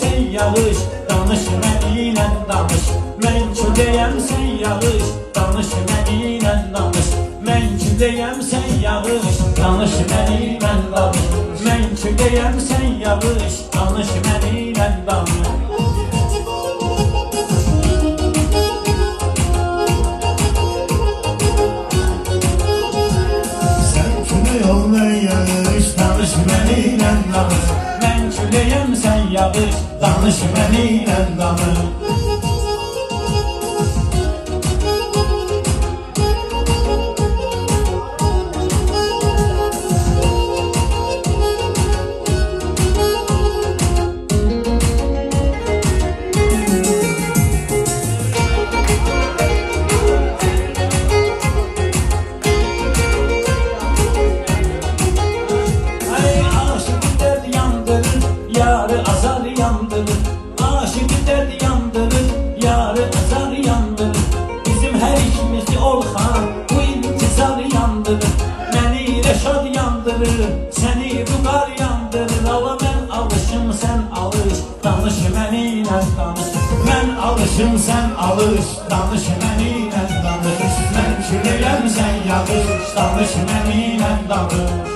sen yağış Danış mənimlə danış. Mən kürdəyəm sən yağış Danış mənimlə danış. Mən kürdəyəm sən yağış Danış mənimlə danış. Mən kürdəyəm sən yağış Danış mənimlə danış Danış benimle danış benimle danış. Ben alışım sen alış, danış benimle danış. Ben küleyem sen yağış, danış benimle danış.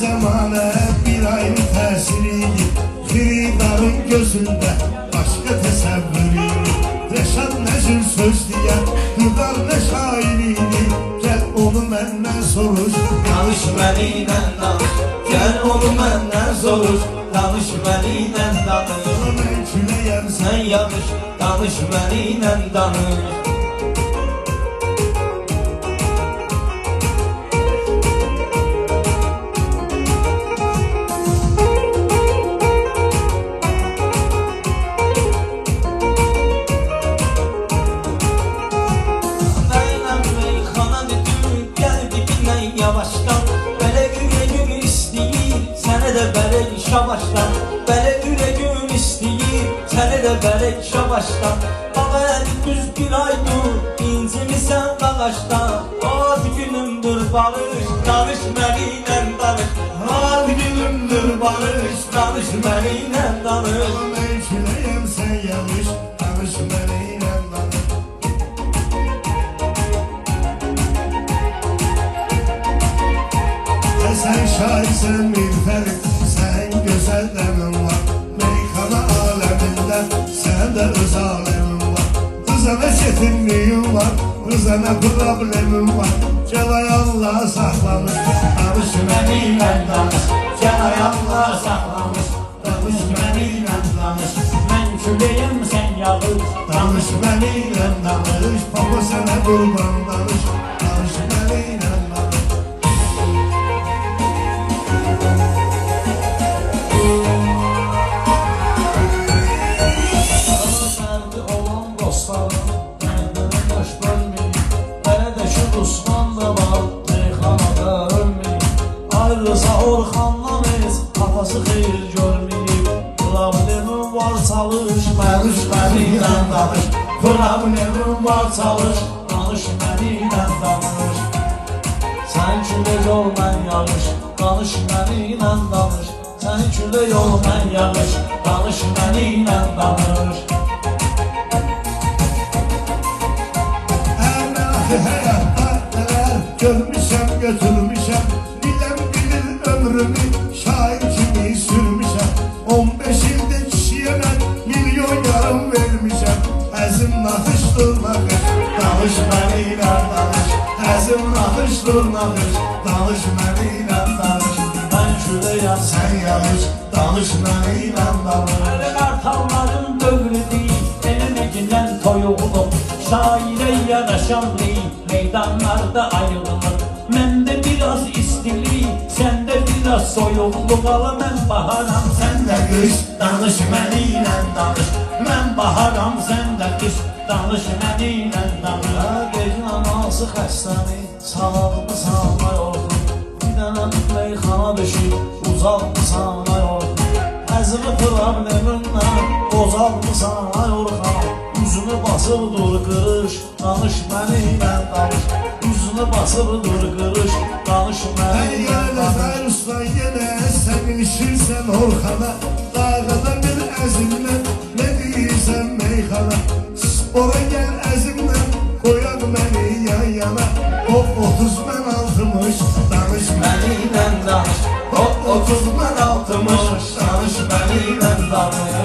Zamana bir ayrı tesiriydi Hridar'ın gözünde Mənimlə danış Gəl onu məndən soruş Danış mənimlə danış sen yağış Danış mənimlə danış başdan Ağayan düz bir aydır İncimisən qağaşdan Ad günümdür barış Danış mənimlə danış. Ad günümdür barış Danış mənimlə danış. Ben küleyem sen yanlış Tanış benimle danış. Sen şairsin bir ferit Sen güzel Sen de öz alemin var. Kıza ne çetinliğin var? Kıza ne problemin var? Celay Allah saklamış. Tanış benimle danış. Celay Allah saklamış. Danış benimle danış. Ben küleyim sen yağış Tanış benimle danış. Papa sana kurban danış Problemim var çalış Danış mənimlə danış Sən külə yol mən yağış Danış mənimlə danış Sən külə yol mən yağış Danış mənimlə danış Əmrahı həyatda nələr görmüşəm, götürmüşəm naxışdır naxış, danış mənimlə danış Mən küləyəm Sən yanlış, danış mənimlə danış Elə qartalların dövrüdür Elə nəgindən toyuğulub Şairə yaraşan deyil Meydanlarda ayrılır. Məndə biraz istilik Səndə biraz soyuqluq Ala. Mən baharam Sən də qış Danış mənimlə danış Mən baharam Sən də qış Danış mənimlə danış Gecin anası xəstəni Sağlıqlı Bozaldı sana yorxan basıb dur qırış Danış mənimlə danış Üzünə basıb dur qırış Danış mənimlə danış fer ustan yine sen ilişirsen Orhan'a Dağda bir ezimle ne değilsen meyhana. Spora gel ezimle koyak beni yan yana. O otuz ben altmış danış Mənimlə danış O otuz mən altmış Danış mənimlə danış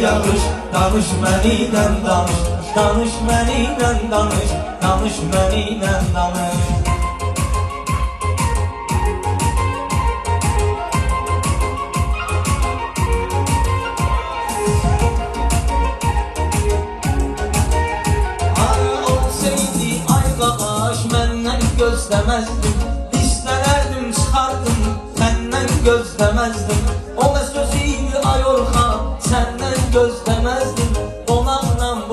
Yağış Danış mənimlə danış. Danış mənimlə danış. Danış mənimlə danış. Gözləməzdim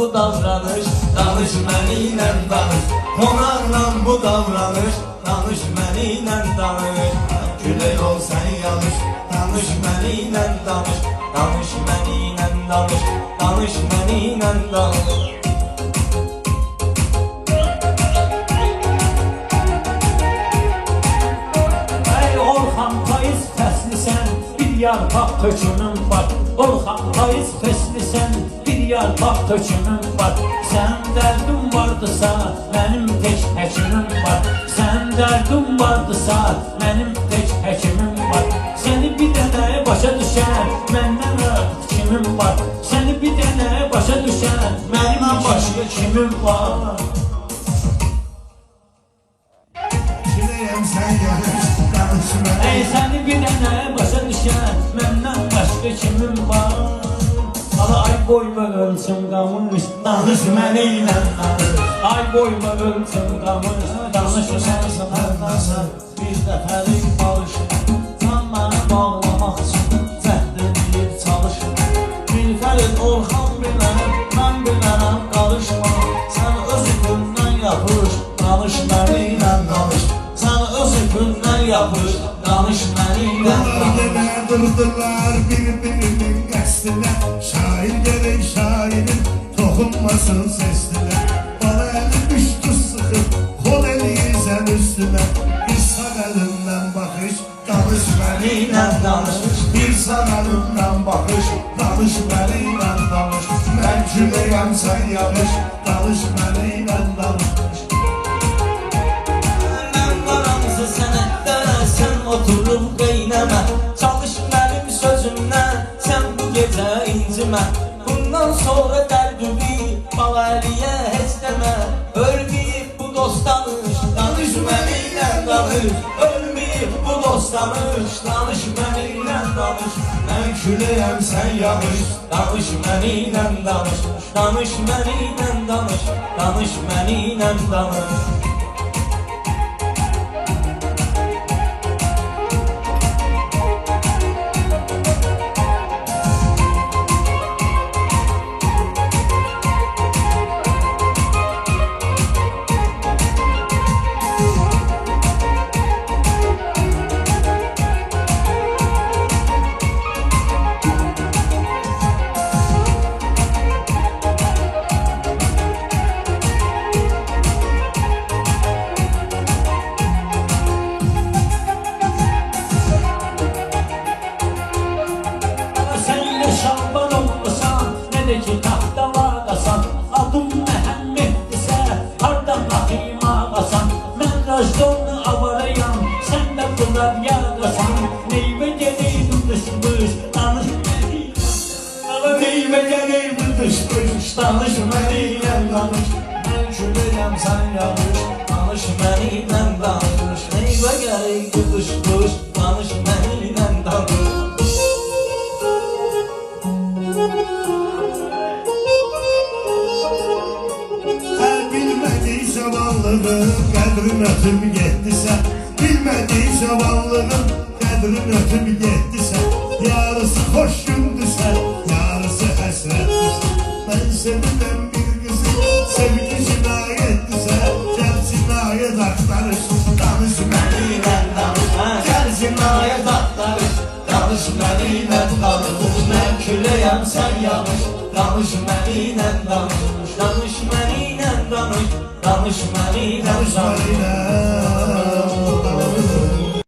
bu davranış danış mənimlə danış. Qonaqla bu davranış danış mənimlə danış. Külək ol sən yanış danış mənimlə danış Danış mənimlə danış. Danış mənimlə danış. Yarpaq tökümün var. Orxan payız fəslisən, bir yarpaq tökümün var. Sən dərdin vardısa, mənim tək həkimim var. Sən dərdin vardısa, mənim tək həkimim var. Səni bir dənə başa düşən, məndən artıq kimim var? Səni bir dənə başa düşən, mənim başqa kimim var? Boyma ölçüm qamış Danış mənə ilə danış. Ay boyma ölçüm qamış Danış mənə Məndən bir dəfəlik barış Sən məni bağlamaq üçün cəhd edib çalış. Bir fərid Orxan bilən, mən bilənəm qarışma. Sən öz ipindən yapış, danış mənimlə danış. Sən öz ipindən yapış, danış mənimlə danış. Yine durdular birbirinin qəsdinə Şair toxunmasın sesline Bana eli düştü sıkıp kol eliysen üstüne Bir sağ elimden bakış danış benimle danış Bir sağ elimden bakış danış benimle danış Ben küleyem sen yanış danış benimle danış Mən varamsa sənətdə sən oturub qeynəmə Çalış mənim sözümdən sən bu gecə incimə bu dostanış danış. Mənimlə danış Mən küləyəm sən yağış danış. Mənimlə danış. Danış mənimlə danış danış mənimlə danış Danış mənimlə danış Mən küləyəm sən yağış, danış mənimlə danış Neyvə gərək qıdış qış Danış mənimlə danış Her bilmediği şabanlığın Qədrin ötüb getdisə Bilmediği şabanlığın Qədrin ötüb getdisə Yarısı xoş gündüsə Sevirəm bir qızı Sevgi cinayətdisə Gəl cinayət axtarış Danış mənimlə danış Gəl cinayət axtarış Danış mənimlə danış Mən küləyəm sən yağış Danış mənimlə danış Danış mənimlə danış Danış mənimlə danış